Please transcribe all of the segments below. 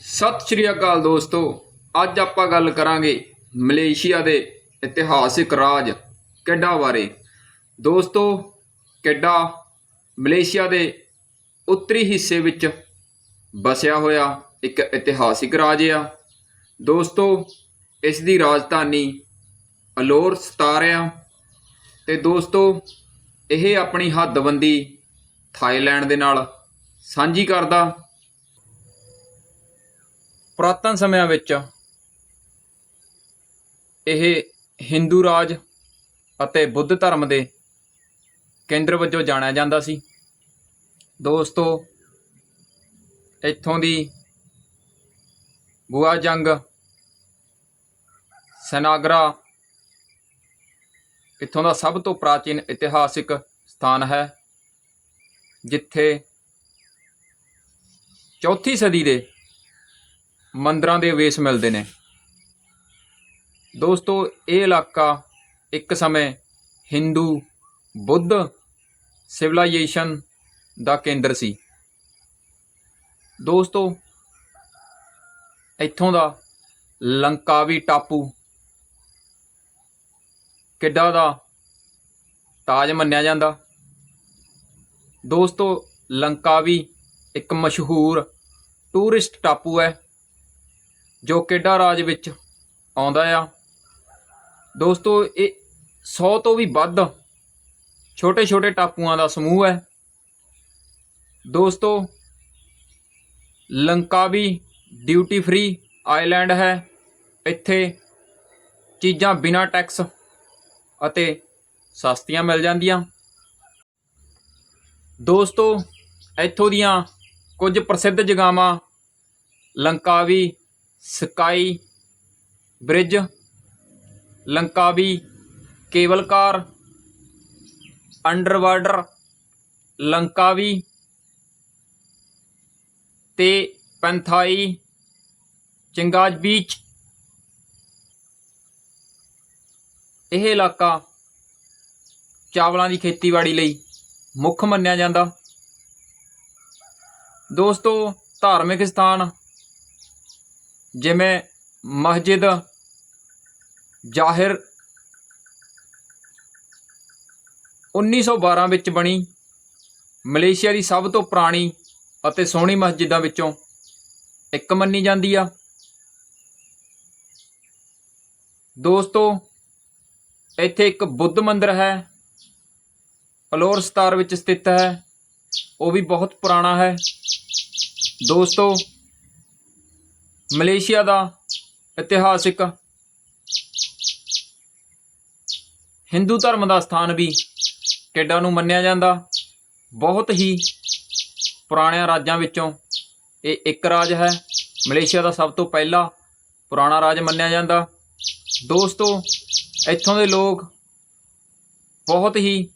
ਸਤਿ ਸ਼੍ਰੀ ਅਕਾਲ ਦੋਸਤੋ। ਅੱਜ ਆਪਾਂ ਗੱਲ ਕਰਾਂਗੇ ਮਲੇਸ਼ੀਆ ਦੇ ਇਤਿਹਾਸਿਕ ਰਾਜ ਕੈਡਾ ਬਾਰੇ। ਦੋਸਤੋ, ਕੈਡਾ ਮਲੇਸ਼ੀਆ ਦੇ ਉੱਤਰੀ ਹਿੱਸੇ ਵਿੱਚ ਵਸਿਆ ਹੋਇਆ ਇੱਕ ਇਤਿਹਾਸਿਕ ਰਾਜ ਆ। ਦੋਸਤੋ, ਇਸ ਦੀ ਰਾਜਧਾਨੀ ਅਲੋਰ ਸਤਾਰ ਆ ਤੇ ਦੋਸਤੋ, ਇਹ ਆਪਣੀ ਹੱਦਬੰਦੀ ਥਾਈਲੈਂਡ ਦੇ ਨਾਲ ਸਾਂਝੀ ਕਰਦਾ ਪੁਰਾਤਨ ਸਮਿਆਂ ਵਿੱਚ ਇਹ ਹਿੰਦੂ ਰਾਜ ਅਤੇ ਬੁੱਧ ਧਰਮ ਦੇ ਕੇਂਦਰ ਵਜੋਂ ਜਾਣਿਆ ਜਾਂਦਾ ਸੀ। ਦੋਸਤੋ, ਇੱਥੋਂ ਦੀ ਗੁਆ ਜੰਗ, ਸਨਾਗਰਾ ਇੱਥੋਂ ਦਾ ਸਭ ਤੋਂ ਪ੍ਰਾਚੀਨ ਇਤਿਹਾਸਿਕ ਸਥਾਨ ਹੈ, ਜਿੱਥੇ ਚੌਥੀ ਸਦੀ ਦੇ ਮੰਦਰਾਂ ਦੇ ਵੇਸ ਮਿਲਦੇ ਨੇ। ਦੋਸਤੋ, ਇਹ ਇਲਾਕਾ ਇੱਕ ਸਮੇਂ ਹਿੰਦੂ ਬੁੱਧ ਸਿਵਲਾਈਜੇਸ਼ਨ ਦਾ ਕੇਂਦਰ ਸੀ। ਦੋਸਤੋ, ਇੱਥੋਂ ਦਾ ਲੰਕਾਵੀ ਟਾਪੂ ਕਿੱਡਾ ਦਾ ਤਾਜ ਮੰਨਿਆ ਜਾਂਦਾ। ਦੋਸਤੋ ਲੰਕਾਵੀ ਇੱਕ ਮਸ਼ਹੂਰ ਟੂਰਿਸਟ ਟਾਪੂ ਹੈ। ਜੋ ਕੇਡਾ ਰਾਜ ਵਿੱਚ ਆਉਂਦਾ ਆ। ਦੋਸਤੋ, ਇਹ 100 ਤੋਂ ਵੀ ਵੱਧ ਛੋਟੇ ਛੋਟੇ ਟਾਪੂਆਂ ਦਾ ਸਮੂਹ ਹੈ। ਦੋਸਤੋ ਲੰਕਾਵੀ ਡਿਊਟੀ ਫ੍ਰੀ ਆਈਲੈਂਡ ਹੈ। ਇੱਥੇ ਚੀਜ਼ਾਂ ਬਿਨਾਂ ਟੈਕਸ ਅਤੇ ਸਸਤੀਆਂ ਮਿਲ ਜਾਂਦੀਆਂ। ਦੋਸਤੋ, ਇੱਥੋਂ ਦੀਆਂ ਕੁਝ ਪ੍ਰਸਿੱਧ ਜਗਾਵਾਂ Langkawi sky, bridge Langkawi cable car underwater Langkawi ਤੇ ਪੈਂਥਾਈ, ਚਿੰਗਾਜ ਬੀਚ। ਇਹ ਇਲਾਕਾ ਚਾਵਲਾਂ ਦੀ ਖੇਤੀਬਾੜੀ ਲਈ ਮੁੱਖ ਮੰਨਿਆ ਜਾਂਦਾ। ਦੋਸਤੋ, ਧਾਰਮਿਕ ਸਥਾਨ ਜਿਵੇਂ ਮਸਜਿਦ, ਜ਼ਾਹਿਰ 1912 ਵਿੱਚ ਬਣੀ, ਮਲੇਸ਼ੀਆ ਦੀ ਸਭ ਤੋਂ ਪੁਰਾਣੀ ਅਤੇ ਸੋਹਣੀ ਮਸਜਿਦਾਂ ਵਿੱਚੋਂ ਇੱਕ ਮੰਨੀ ਜਾਂਦੀ ਆ। ਦੋਸਤੋ, ਇੱਥੇ ਇੱਕ ਬੁੱਧ ਮੰਦਿਰ ਹੈ, ਅਲੋਰ ਸਤਾਰ ਵਿੱਚ ਸਥਿਤ ਹੈ, ਉਹ ਵੀ ਬਹੁਤ ਪੁਰਾਣਾ ਹੈ। ਦੋਸਤੋ ਮਲੇਸ਼ੀਆ ਦਾ ਇਤਿਹਾਸਿਕ ਹਿੰਦੂ ਧਰਮ ਦਾ ਸਥਾਨ ਵੀ ਕੇਡਾ ਨੂੰ ਮੰਨਿਆ ਜਾਂਦਾ। ਬਹੁਤ ਹੀ ਪੁਰਾਣਿਆਂ ਰਾਜਾਂ ਵਿੱਚੋਂ ਇਹ ਇੱਕ ਰਾਜ ਹੈ। ਮਲੇਸ਼ੀਆ ਦਾ ਸਭ ਤੋਂ ਪਹਿਲਾ ਪੁਰਾਣਾ ਰਾਜ ਮੰਨਿਆ ਜਾਂਦਾ। ਦੋਸਤੋ, ਇੱਥੋਂ ਦੇ ਲੋਕ ਬਹੁਤ ਹੀ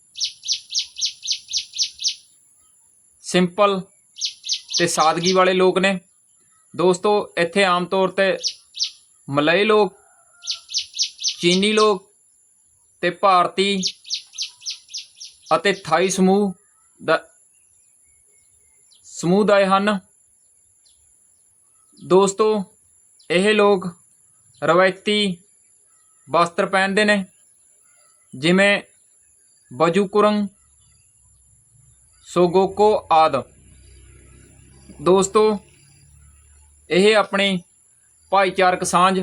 ਸਿੰਪਲ ਤੇ ਸਾਦਗੀ ਵਾਲੇ ਲੋਕ ਨੇ। ਦੋਸਤੋ, ਇੱਥੇ ਆਮ ਤੌਰ ਤੇ ਮਲਈ ਲੋਕ, ਚੀਨੀ ਲੋਕ ਤੇ ਭਾਰਤੀ ਅਤੇ ਥਾਈ ਸਮੂਹ ਦਾ ਸਮੂਹ ਦਾ ਹਨ। ਦੋਸਤੋ, ਇਹ ਲੋਕ ਰਵਾਇਤੀ ਵਸਤਰ ਪਹਿਨਦੇ ਨੇ, ਜਿਵੇਂ ਬਜੂਕੁਰੰਗ, ਸੋਗੋਕੋ ਆਦ। ਦੋਸਤੋ ਇਹ ਆਪਣੀ ਭਾਈਚਾਰਕ ਸਾਂਝ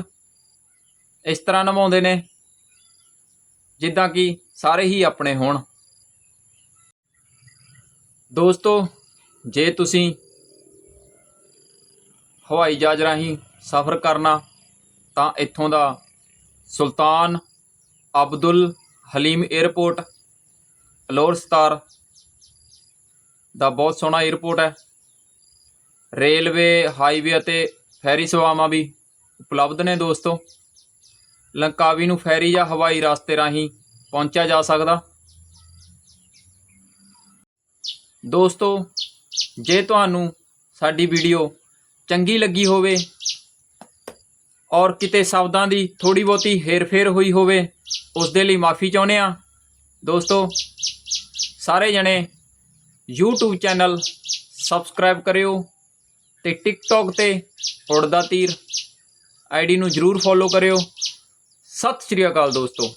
ਇਸ ਤਰ੍ਹਾਂ ਨਿਭਾਉਂਦੇ ਨੇ ਜਿੱਦਾਂ ਕਿ ਸਾਰੇ ਹੀ ਆਪਣੇ ਹੋਣ। ਦੋਸਤੋ, ਜੇ ਤੁਸੀਂ ਹਵਾਈ ਜਹਾਜ਼ ਰਾਹੀਂ ਸਫ਼ਰ ਕਰਨਾ, ਤਾਂ ਇੱਥੋਂ ਦਾ Sultan Abdul Halim airport Alor Setar ਦਾ ਬਹੁਤ ਸੋਹਣਾ 에ਅਰਪੋਰਟ ਹੈ। ਰੇਲਵੇ, ਹਾਈਵੇ ਅਤੇ ਫੈਰੀ ਸੇਵਾਵਾਂ ਵੀ ਉਪਲਬਧ ਨੇ ਦੋਸਤੋ। ਲੰਕਾਵੀ ਨੂੰ ਫੈਰੀ ਜਾਂ ਹਵਾਈ ਰਸਤੇ ਰਾਹੀਂ ਪਹੁੰਚਿਆ ਜਾ ਸਕਦਾ। ਦੋਸਤੋ, ਜੇ ਤੁਹਾਨੂੰ ਸਾਡੀ ਵੀਡੀਓ ਚੰਗੀ ਲੱਗੀ ਹੋਵੇ ਔਰ ਕਿਤੇ ਸ਼ਬਦਾਂ ਦੀ ਥੋੜੀ ਬਹੁਤੀ ਹੇਰਫੇਰ ਹੋਈ ਹੋਵੇ, ਉਸ ਦੇ ਲਈ ਮਾਫੀ ਚਾਹੁੰਦੇ ਆ ਦੋਸਤੋ, ਸਾਰੇ ਜਣੇ YouTube ਚੈਨਲ ਸਬਸਕ੍ਰਾਈਬ ਕਰਿਓ ਤੇ ਟਿਕਟੌਕ ਤੇ ਉੜਦਾ ਤੀਰ। ਆਈਡੀ ਨੂੰ ਜਰੂਰ ਫੋਲੋ ਕਰਿਓ। ਸਤਿ ਸ਼੍ਰੀ ਅਕਾਲ ਦੋਸਤੋ।